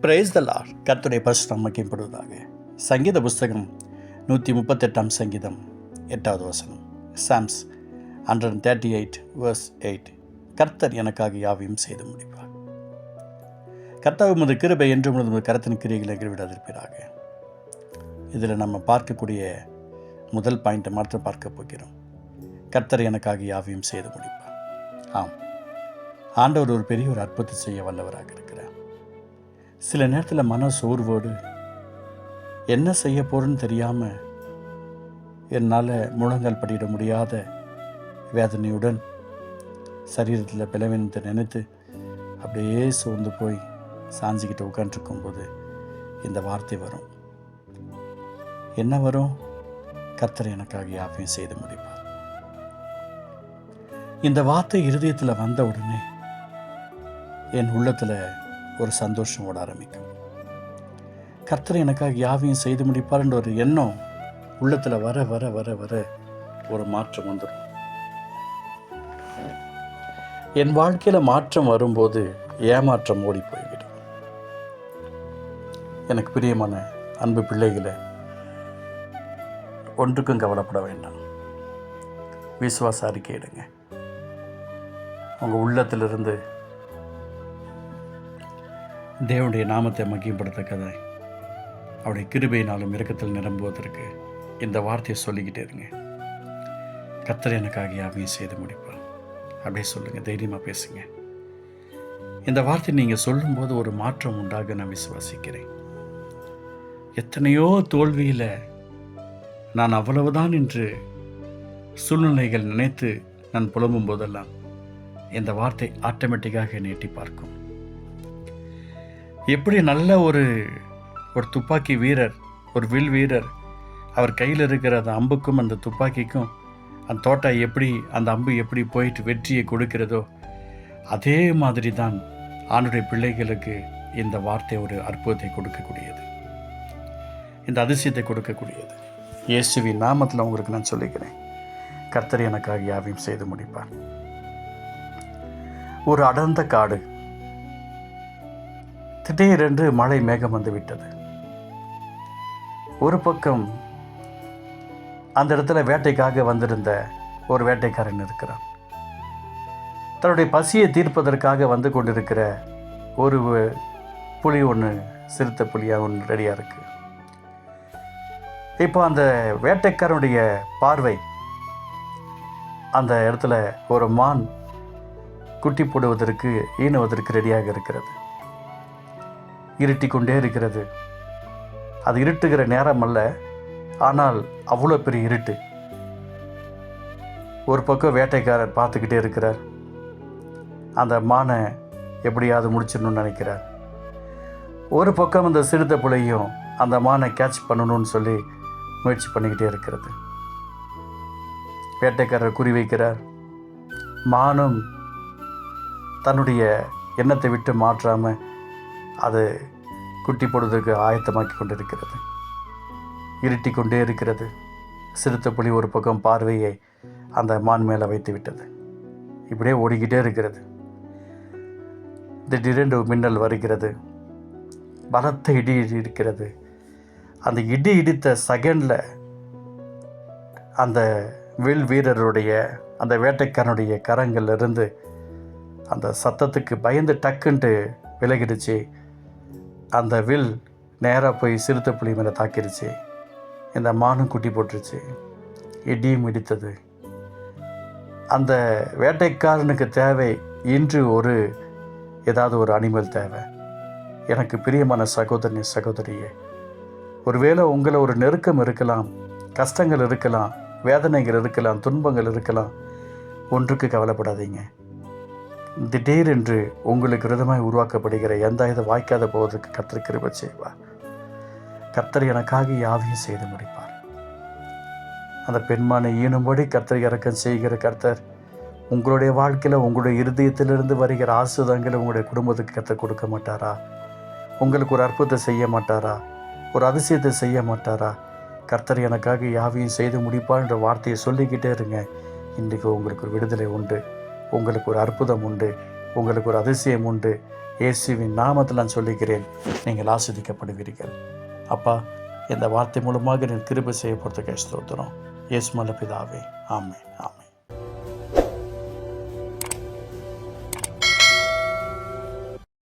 Brace த Lord கர்த்தருடைய பரிசுத்தம் மகிம்படுவதாக சங்கீத புஸ்தகம் நூற்றி முப்பத்தெட்டாம் சங்கீதம் எட்டாவது வசனம். Psalms hundred thirty eight verse eight கர்த்தர் எனக்காக யாவையும் செய்து முடிப்பார். கர்த்தாவை முது கிருபை என்று உமது கரத்தின் கிரிகளை விடாதிருப்பீராக இதில் நம்ம பார்க்கக்கூடிய முதல் பாயிண்ட்டை மாற்ற பார்க்க போகிறோம். கர்த்தர் எனக்காக யாவையும் செய்து முடிப்பார். ஆம். ஆண்டவர் ஒரு பெரிய ஒரு அற்புதம் செய்ய வல்லவராக இருக்கிறார். சில நேரத்தில் மன சோர்வோடு என்ன செய்ய போகிறேன்னு தெரியாமல் என்னால் முழங்கால் படியிட முடியாத வேதனையுடன் சரீரத்தில் பலவீனத்தை நினைத்து அப்படியே சோர்ந்து போய் சாஞ்சிக்கிட்டு உட்காந்துருக்கும் போது இந்த வார்த்தை வரும். என்ன வரும்? கர்த்தர் எனக்காக யாவையும் செய்து முடிப்பார். இந்த வார்த்தை இருதயத்தில் வந்த உடனே என் உள்ளத்தில் ஒரு சந்தோஷம் ஓட ஆரம்பிக்கும். கர்த்தர் எனக்காக யாவையும் செய்து முடிப்பார்ன்ற ஒரு எண்ணம் உள்ளத்தில் வர வர வர வர ஒரு மாற்றம் வந்துடும் என் வாழ்க்கையில் மாற்றம் வரும்போது ஏமாற்றம் ஓடி போய்விடும். எனக்கு பிரியமான அன்பு பிள்ளைகளை ஒன்றுக்கும் கவலைப்பட வேண்டாம். விசுவாச அறிக்கை எடுங்க. உங்கள் உள்ளத்திலிருந்து தேவனுடைய நாமத்தை மகிம்படுத்தக்கதாய் அவருடைய கிருபையினாலும் இறக்கத்தில் நிரம்புவதற்கு இந்த வார்த்தையை சொல்லிக்கிட்டே இருங்க. கத்தர் எனக்காக யாவையும் செய்து முடிப்பார். அப்படியே சொல்லுங்கள் தைரியமாக பேசுங்க. இந்த வார்த்தை நீங்கள் சொல்லும்போது ஒரு மாற்றம் உண்டாக நான் விசுவாசிக்கிறேன். எத்தனையோ தோல்வியில் நான் அவ்வளவுதான் என்று சூழ்நிலைகள் நினைத்து நான் புலம்பும் போதெல்லாம் இந்த வார்த்தை ஆட்டோமேட்டிக்காக நீட்டி பார்க்கும். எப்படி நல்ல ஒரு ஒரு துப்பாக்கி வீரர் ஒரு வில் வீரர் அவர் கையில் இருக்கிற அந்த அம்புக்கும் அந்த துப்பாக்கிக்கும் அந்த தோட்டா எப்படி அந்த அம்பு எப்படி போயிட்டு வெற்றியை கொடுக்கிறதோ அதே மாதிரி தான் ஆணுடைய பிள்ளைகளுக்கு இந்த வார்த்தை ஒரு அற்புதத்தை கொடுக்கக்கூடியது. இந்த அதிசயத்தை கொடுக்கக்கூடியது. இயேசுவின் நாமத்தில் உங்களுக்கு நான் சொல்லிக்கிறேன். கர்த்தர் எனக்காக யாவையும் செய்து முடிப்பார். ஒரு அடர்ந்த காடு திடீரென்று மழை மேகம் வந்து விட்டது ஒரு பக்கம் அந்த இடத்துல வேட்டைக்காக வந்திருந்த ஒரு வேட்டைக்காரன் இருக்கிறான். தன்னுடைய பசியை தீர்ப்பதற்காக வந்து கொண்டிருக்கிற ஒரு புலி ஒன்று சிறுத்தை புலியாக ஒன்று ரெடியாக இருக்கு. இப்போ அந்த வேட்டைக்காரனுடைய பார்வை அந்த இடத்துல ஒரு மான் குட்டி போடுவதற்கு ஈனுவதற்கு ரெடியாக இருக்கிறது. இருட்டி கொண்டே இருக்கிறது. அது இருட்டுகிற நேரம் அல்ல ஆனால் அவ்வளோ பெரிய இருட்டு. ஒரு பக்கம் வேட்டைக்காரர் பார்த்துக்கிட்டே இருக்கிறார். அந்த மானை எப்படியாவது முடிச்சிடணும்னு நினைக்கிறார். ஒரு பக்கம் அந்த சிறுத்தை பிள்ளையும் அந்த மானை கேட்ச் பண்ணணும்னு சொல்லி முயற்சி பண்ணிக்கிட்டே இருக்கிறது. வேட்டைக்காரர் குறி வைக்கிறார். மானும் தன்னுடைய எண்ணத்தை விட்டு மாற்றாமல் அது குட்டி போடுவதற்கு ஆயத்தமாக்கி கொண்டிருக்கிறது இருட்டி கொண்டே இருக்கிறது. சிறுத்தை புலி ஒரு பக்கம் பார்வையை அந்த மான் மேலே வைத்து விட்டது இப்படியே ஓடிக்கிட்டே இருக்கிறது. திடீரென்று மின்னல் வருகிறது. பலத்த இடி இருக்கிறது. அந்த இடி இடித்த செகண்டில் அந்த வில் வீரருடைய அந்த வேட்டைக்காரனுடைய கரங்கள்லேருந்து அந்த சத்தத்துக்கு பயந்து டக்குன்ட்டு விலகிடுச்சு. அந்த வில் நேராக போய் சிறுத்தை புலி மேலே தாக்கிடுச்சு இந்த மானும் குட்டி போட்டுருச்சு. இடியும் இடித்தது அந்த வேட்டைக்காரனுக்கு தேவை இன்று ஒரு ஏதாவது ஒரு அனிமல் தேவை. எனக்கு பிரியமான சகோதரி சகோதரியே ஒருவேளை உங்களை ஒரு நெருக்கம் இருக்கலாம் கஷ்டங்கள் இருக்கலாம் வேதனைகள் இருக்கலாம் துன்பங்கள் இருக்கலாம் ஒன்றுக்கு கவலைப்படாதீங்க. திடீரென்று உங்களுக்கு விரதமாய் உருவாக்கப்படுகிற எந்த இதை வாய்க்காத போவதற்கு கர்த்தர் செய்வார். கர்த்தர் எனக்காக யாவையும் செய்து முடிப்பார். அந்த பெண்மானை ஈனும்படி கர்த்தர் இறக்கம் செய்கிற கர்த்தர் உங்களுடைய வாழ்க்கையில் உங்களுடைய இருதயத்திலிருந்து வருகிற ஆசுதங்களை உங்களுடைய குடும்பத்துக்கு கற்றுக் கொடுக்க மாட்டாரா? உங்களுக்கு ஒரு அற்புதத்தை செய்ய மாட்டாரா? ஒரு அதிசயத்தை செய்ய மாட்டாரா? கர்த்தர் எனக்காக யாவையும் செய்து முடிப்பார் என்ற வார்த்தையை சொல்லிக்கிட்டே இருங்க. இன்றைக்கு உங்களுக்கு ஒரு விடுதலை உண்டு. உங்களுக்கு ஒரு அற்புதம் உண்டு உங்களுக்கு ஒரு அதிசயம் உண்டு. இயேசுவின் நாமத்தில் நான் சொல்லுகிறேன் நீங்கள் ஆஸ்வதிக்கப்படுவீர்கள் அப்பா இந்த வார்த்தை மூலமாக நீங்கள் கிருபை செய்ய போகிறதுக்கு ஸ்தோத்திரம். இயேசு மல்ல பிதாவே ஆமே ஆமே